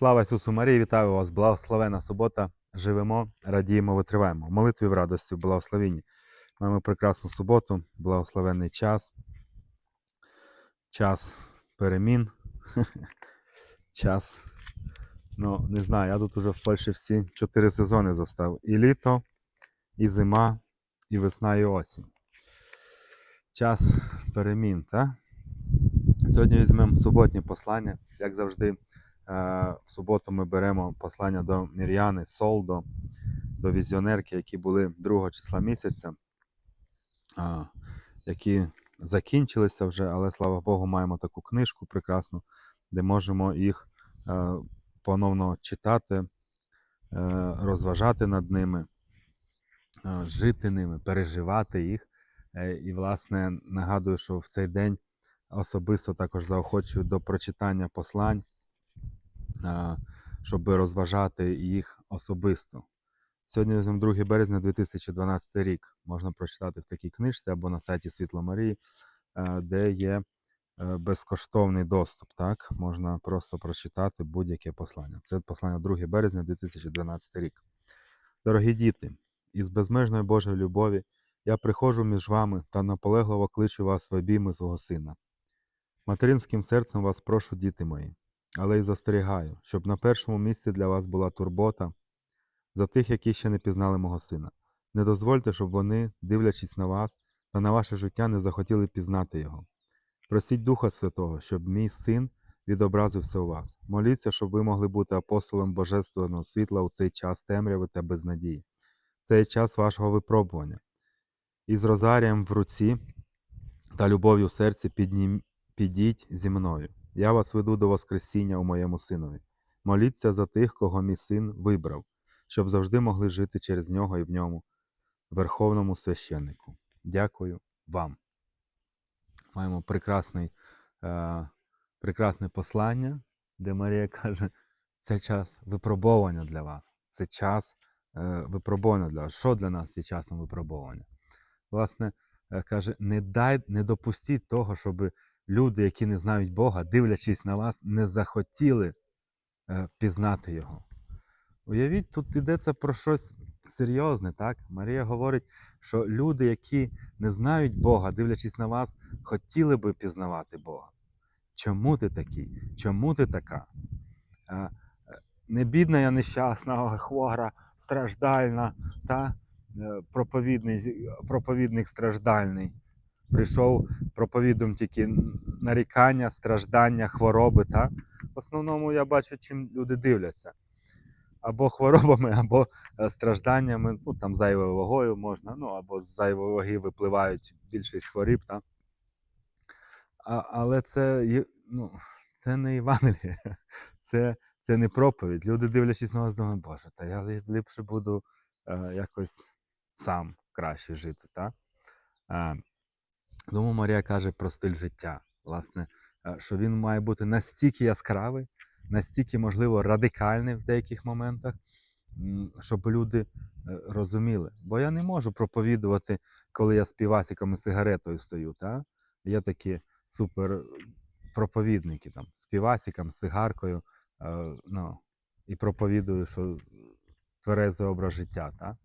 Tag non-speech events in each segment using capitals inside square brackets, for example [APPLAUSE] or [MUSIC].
Слава Ісусу Марії, вітаю вас! Благословена субота. Живемо, радіємо, витриваємо. В молитві в радості, в благословенні. Маємо прекрасну суботу, благословенний час. Час перемін. [LAUGHS] Час. Ну, не знаю, я тут уже в Польщі всі чотири сезони застав. І літо, і зима, і весна, і осінь. Час перемін, так? Сьогодні візьмемо суботнє послання, як завжди. Е, В суботу ми беремо послання до Мір'яни, Солдо, до візіонерки, які були 2 числа місяця, які закінчилися вже, але слава Богу, маємо таку книжку прекрасну, де можемо їх е, поновно читати, е, розважати над ними, жити ними, переживати їх. І, власне, нагадую, що в цей день особисто також заохочую до прочитання послань, щоб розважати їх особисто. Сьогодні 2 березня 2012 рік. Можна прочитати в такій книжці або на сайті Світло Марії, е, де є е, безкоштовний доступ. Так? Можна просто прочитати будь-яке послання. Це послання 2 березня 2012 рік. Дорогі діти, із безмежної Божої любові я приходжу між вами та наполегливо кличу вас в обійми свого сина. Материнським серцем вас прошу, діти мої, але й застерігаю, щоб на першому місці для вас була турбота за тих, які ще не пізнали мого сина. Не дозвольте, щоб вони, дивлячись на вас та на ваше життя, не захотіли пізнати його. Просіть Духа Святого, щоб мій син відобразився у вас. Моліться, щоб ви могли бути апостолом Божественного світла у цей час темряви та безнадії. Це є час вашого випробування. І з розарієм в руці та любов'ю в серці піднім... підіть зі мною. Я вас веду до Воскресіння у моєму синові. Моліться за тих, кого мій син вибрав, щоб завжди могли жити через нього і в ньому, Верховному священнику. Дякую вам. Маємо прекрасний, е, прекрасне послання, де Марія каже, це час випробовування для вас. Це час е, випробування для вас. Що для нас є часом випробовування? Власне, е, каже, не дай, не допустіть того, щоб люди, які не знають Бога, дивлячись на вас, не захотіли е, пізнати Його. Уявіть, тут йдеться про щось серйозне, так? Марія говорить, що люди, які не знають Бога, дивлячись на вас, хотіли би пізнавати Бога. Чому ти такий? Чому ти така? А, е, Не бідна я нещасна, [LAUGHS] хвора, страждальна, та е, проповідник, проповідник страждальний. Прийшов проповідом тільки нарікання, страждання, хвороби. Та? В основному я бачу, чим люди дивляться. Або хворобами, [LAUGHS] або е, стражданнями, ну там зайвою вагою можна, ну або з зайвої ваги випливають більшість хворіб. Та? А, але це, ну, це не Євангеліє, [LAUGHS] це, це не проповідь. Люди, дивлячись на вас, думають, Боже, та я ліпше буду е, якось сам краще жити. Та? Е, тому Марія каже про стиль життя, власне, е, що він має бути настільки яскравий, настільки, можливо, радикальний в деяких моментах, щоб люди е, розуміли. Бо я не можу проповідувати, коли я з півасиком і сигаретою стою. Та? Є такі супер проповідники там, з півасиком, з сигаркою, е, ну, і проповідую, що тверезий образ життя. Та?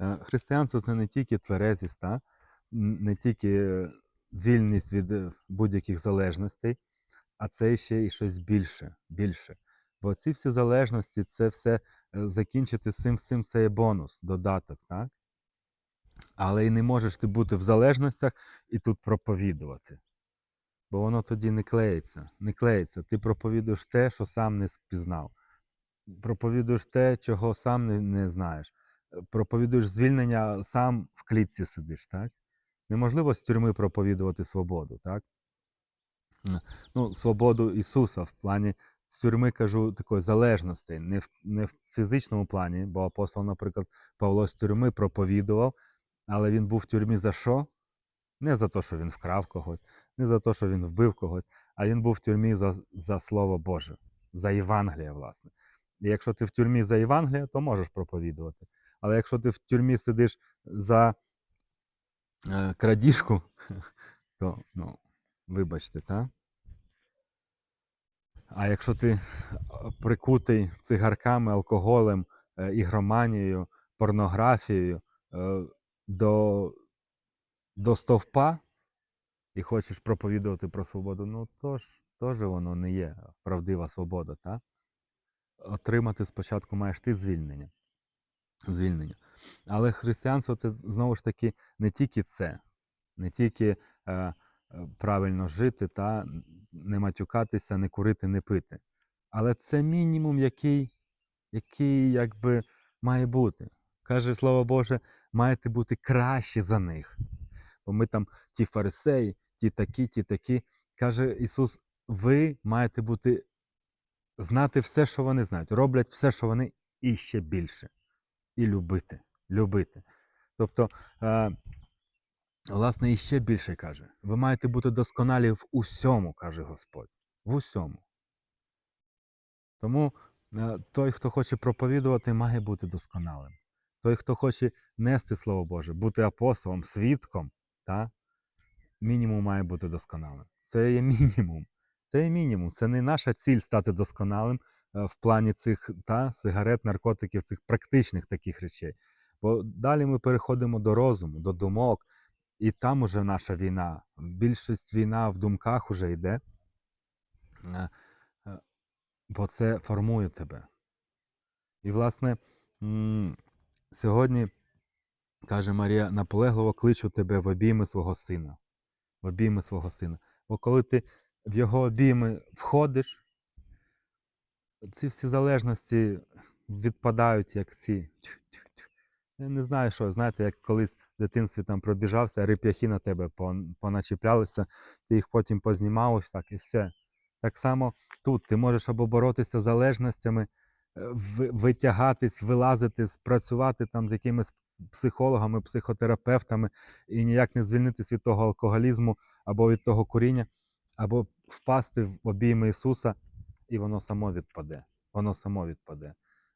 Е, Християнство це не тільки тверезість, та? Не тільки вільність від е, будь-яких залежностей, а це ще й щось більше. більше. Бо ці всі залежності, це все е, закінчити цим всім це є бонус, додаток, так? Але і не можеш ти бути в залежностях і тут проповідувати. Бо воно тоді не клеїться. Не клеїться. Ти проповідуєш те, що сам не спізнав. Проповідуєш те, чого сам не, не знаєш. Е, Проповідуєш звільнення, сам в клітці сидиш, так? Неможливо з тюрми проповідувати свободу, так? Ну, свободу Ісуса в плані з тюрми кажу такої залежності, не в, не в фізичному плані, бо апостол, наприклад, Павло з тюрми проповідував, але він був в тюрмі за що? Не за те, що він вкрав когось, не за те, що він вбив когось, а він був в тюрмі за, за Слово Боже, за Євангеліє, власне. І якщо ти в тюрмі за Євангеліє, то можеш проповідувати. Але якщо ти в тюрмі сидиш за крадіжку, [LAUGHS] то, ну, вибачте, так? А якщо ти прикутий цигарками, алкоголем, е, ігроманією, порнографією е, до, до стовпа і хочеш проповідувати про свободу, ну то ж теж воно не є правдива свобода, так? Отримати спочатку маєш ти звільнення. звільнення. Але християнство це знову ж таки не тільки це, не тільки е, е, правильно жити та не матюкатися, не курити, не пити. Але це мінімум, який, який якби має бути. Каже Слово Боже, маєте бути кращі за них. Бо ми там ті фарисеї, ті такі, ті такі. Каже Ісус, ви маєте бути знати все, що вони знають, роблять все, що вони, і ще більше. І любити. Любити. Тобто, е, власне, і ще більше каже: ви маєте бути досконалі в усьому, каже Господь. В усьому. Тому е, той, хто хоче проповідувати, має бути досконалим. Той, хто хоче нести Слово Боже, бути апостолом, свідком, та, мінімум має бути досконалим. Це є мінімум. Це є мінімум. Це не наша ціль стати досконалим е, в плані цих та, сигарет, наркотиків, цих практичних таких речей. Бо далі ми переходимо до розуму, до думок, і там уже наша війна. Більшість війна в думках уже йде, е, е, бо це формує тебе. І, власне, сьогодні, каже Марія, наполегливо кличу тебе в обійми свого сина. В обійми свого сина. Бо коли ти в його обійми входиш, ці всі залежності відпадають, як ці. Я не знаю, що, знаєте, як колись в дитинстві там пробіжався, реп'яхи на тебе поначіплялися, ти їх потім познімав ось так і все. Так само тут ти можеш або боротися з залежностями, е, витягатись, вилазити, працювати там з якимись психологами, психотерапевтами і ніяк не звільнитись від того алкоголізму або від того куріння, або впасти в обійми Ісуса, і воно само відпаде. Воно само відпаде.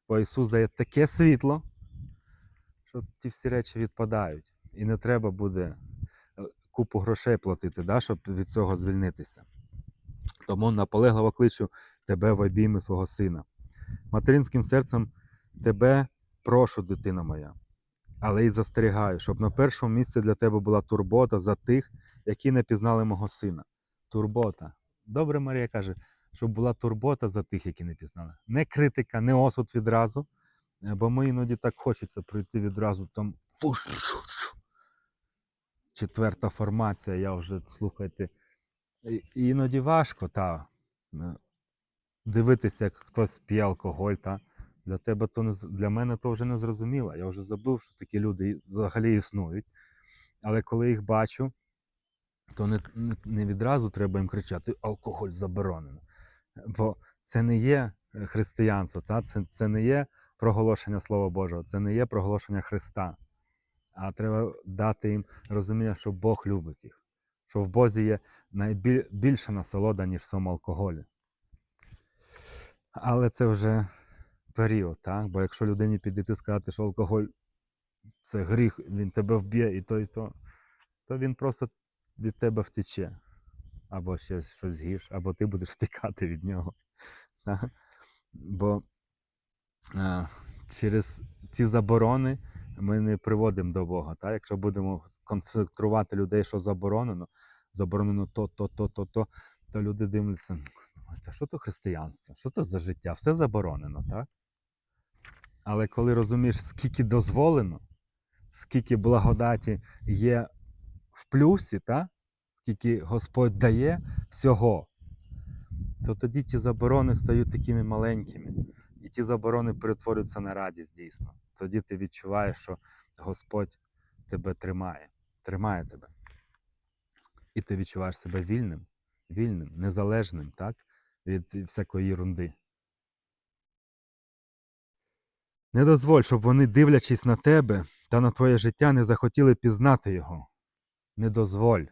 Бо Ісус дає таке світло, що ті всі речі відпадають. І не треба буде е, купу грошей платити, да, щоб від цього звільнитися. Тому наполегливо кличу тебе в обійми свого сина. Материнським серцем тебе прошу, дитина моя, але й застерігаю, щоб на першому місці для тебе була турбота за тих, які не пізнали мого сина. Турбота. Добре, Марія каже, щоб була турбота за тих, які не пізнали. Не критика, не осуд відразу. Бо ми іноді так хочеться прийти відразу там. Четверта формація, я вже слухайте. Іноді важко, та, е, дивитися, як хтось п'є алкоголь, та. Для тебе то не для мене то вже не зрозуміло. Я вже забув, що такі люди взагалі існують. Але коли їх бачу, то не, не, не відразу треба їм кричати алкоголь заборонено. Бо це не є е, християнство, та? Це, це не є проголошення Слова Божого, це не є проголошення Христа. А треба дати їм розуміння, що Бог любить їх, що в Бозі є найбільша насолода, ніж в самому алкоголі. Але це вже період, так? Бо якщо людині підійти сказати, що алкоголь це гріх, він тебе вб'є і то, і то, то він просто від тебе втече. Або ще щось гірше, або ти будеш втікати від нього. [LAUGHS] Та? Бо через ці заборони ми не приводимо до Бога. Та? Якщо будемо концентрувати людей, що заборонено, заборонено то, то, то, то, то, то люди дивляться, думають, а що то християнство? Що це за життя? Все заборонено, так? Але коли розумієш, скільки дозволено, скільки благодаті є в плюсі, та? скільки Господь дає всього, то тоді ті заборони стають такими маленькими. І ті заборони перетворюються на радість дійсно. Тоді ти відчуваєш, що Господь тебе тримає, тримає тебе. І ти відчуваєш себе вільним, вільним, незалежним, так? Від всякої ерунди. Не дозволь, щоб вони, дивлячись на тебе та на твоє життя, не захотіли пізнати його. Не дозволь.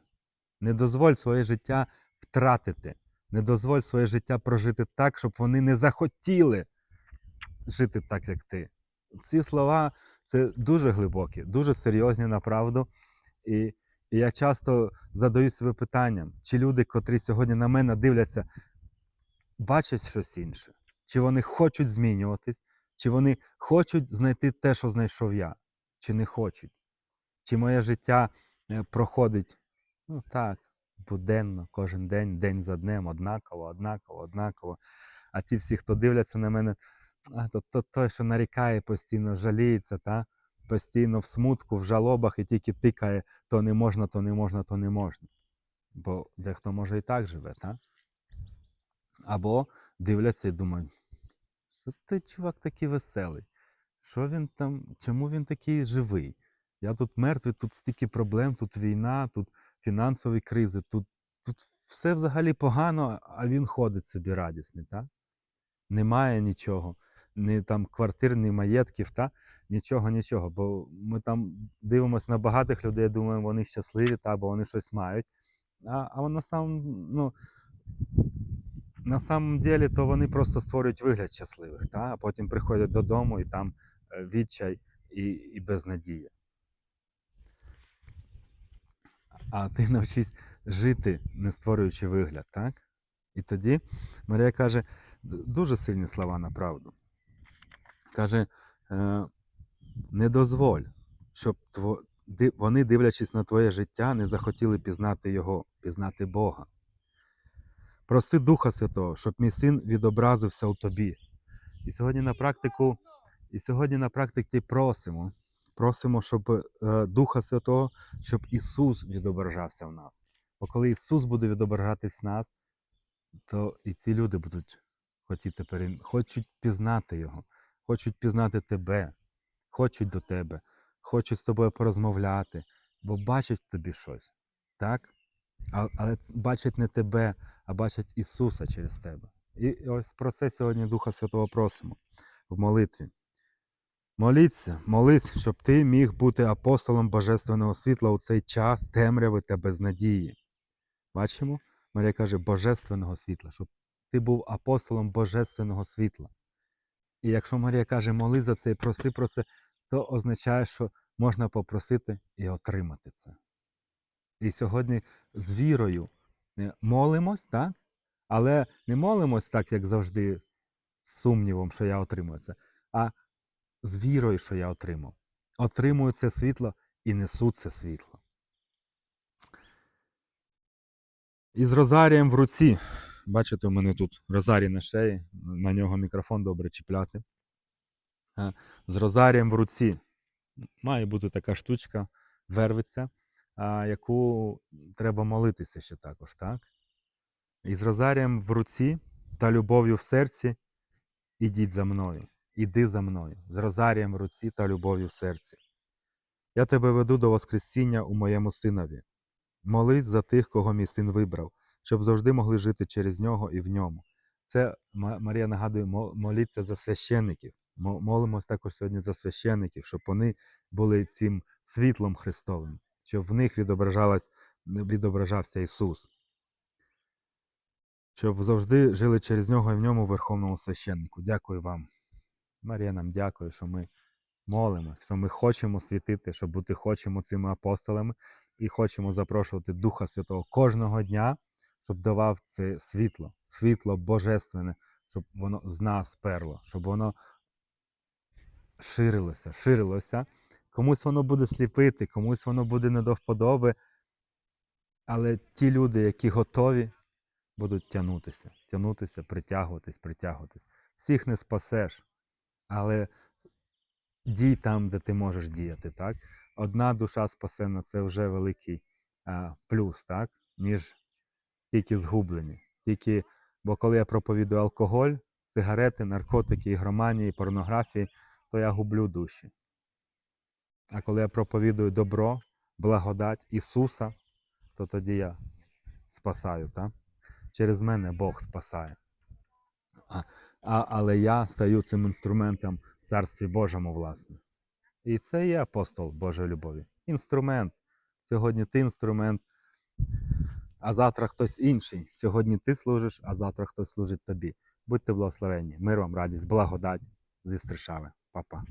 Не дозволь своє життя втратити. Не дозволь своє життя прожити так, щоб вони не захотіли жити так, як ти. Ці слова це дуже глибокі, дуже серйозні направду. І, і я часто задаю себе питанням, чи люди, котрі сьогодні на мене дивляться, бачать щось інше, чи вони хочуть змінюватись, чи вони хочуть знайти те, що знайшов я, чи не хочуть. Чи моє життя е, проходить ну так, буденно, кожен день, день за днем, однаково, однаково, однаково. А ті всі, хто дивляться на мене, то, то той, що нарікає постійно, жаліється, та? постійно в смутку, в жалобах і тільки тикає, то не можна, то не можна, то не можна. Бо дехто може і так живе, так? Або дивляться і думають, що той чувак такий веселий? Що він там, чому він такий живий? Я тут мертвий, тут стільки проблем, тут війна, тут фінансові кризи, тут, тут все взагалі погано, а він ходить собі радісний, так? Немає нічого, ні там квартир, ні маєтків, та? нічого, нічого. Бо ми там дивимося на багатих людей, думаємо, вони щасливі, та, бо вони щось мають. А, а на самом, ну, на самом деле, то вони просто створюють вигляд щасливих, та? а потім приходять додому і там е, відчай і, і безнадія. А ти [LAUGHS] навчись жити, не створюючи вигляд, так? І тоді Марія каже дуже сильні слова на правду. Каже: е, не дозволь, щоб вони, дивлячись на твоє життя, не захотіли пізнати його, пізнати Бога. Проси Духа Святого, щоб мій син відобразився у тобі. І сьогодні на практику, і сьогодні на практиці просимо. Просимо, щоб е, Духа Святого, щоб Ісус відображався в нас. Бо коли Ісус буде відображатись в нас, то і ці люди будуть хотіти хочуть пізнати Його, хочуть пізнати тебе, хочуть до тебе, хочуть з тобою порозмовляти, бо бачать в тобі щось. Так? Але бачать не тебе, а бачать Ісуса через тебе. І ось про це сьогодні Духа Святого просимо в молитві. Моліться, молись, щоб ти міг бути апостолом Божественного світла у цей час темряви та безнадії. Бачимо? Марія каже Божественного світла, щоб ти був апостолом Божественного світла. І якщо Марія каже, моли за це і проси про це, то означає, що можна попросити і отримати це. І сьогодні з вірою е, молимось, так? але не молимось так, як завжди, з сумнівом, що я отримую це, а з вірою, що я отримав. Отримую це світло і несу це світло. І з розарієм в руці. Бачите, у мене тут розарій на шиї, на нього мікрофон добре чіпляти. З розарієм в руці. Має бути така штучка, вервиця, яку треба молитися ще також, так? І з розарієм в руці та любов'ю в серці ідіть за мною. Іди за мною, з розарієм в руці та любов'ю в серці. Я тебе веду до Воскресіння у моєму синові. Молись за тих, кого мій син вибрав, щоб завжди могли жити через нього і в ньому. Це Марія нагадує, мо- моліться за священників. Молимось також сьогодні за священників, щоб вони були цим світлом Христовим, щоб в них відображалась, відображався Ісус. Щоб завжди жили через нього і в ньому Верховному священнику. Дякую вам. Марія нам дякую, що ми молимось, що ми хочемо світити, щоб бути хочемо цими апостолами і хочемо запрошувати Духа Святого кожного дня, щоб давав це світло, світло божественне, щоб воно з нас перло, щоб воно ширилося, ширилося. Комусь воно буде сліпити, комусь воно буде не до вподоби. Але ті люди, які готові, будуть тягнутися, тягнутися, притягуватись, притягуватись. Всіх не спасеш, але дій там, де ти можеш діяти. Так? Одна душа спасена це вже великий а, плюс, так? ніж тільки згублені. Тільки, бо коли я проповідую алкоголь, сигарети, наркотики, ігроманії, порнографії, то я гублю душі. А коли я проповідую добро, благодать Ісуса, то тоді я спасаю. Так? Через мене Бог спасає. А, а, але я стаю цим інструментом в Царстві Божому, власне. І це є апостол Божої любові. Інструмент. Сьогодні ти інструмент, а завтра хтось інший. Сьогодні ти служиш, а завтра хтось служить тобі. Будьте благословенні. Мир вам, радість, благодать зі Стришави. Па-па.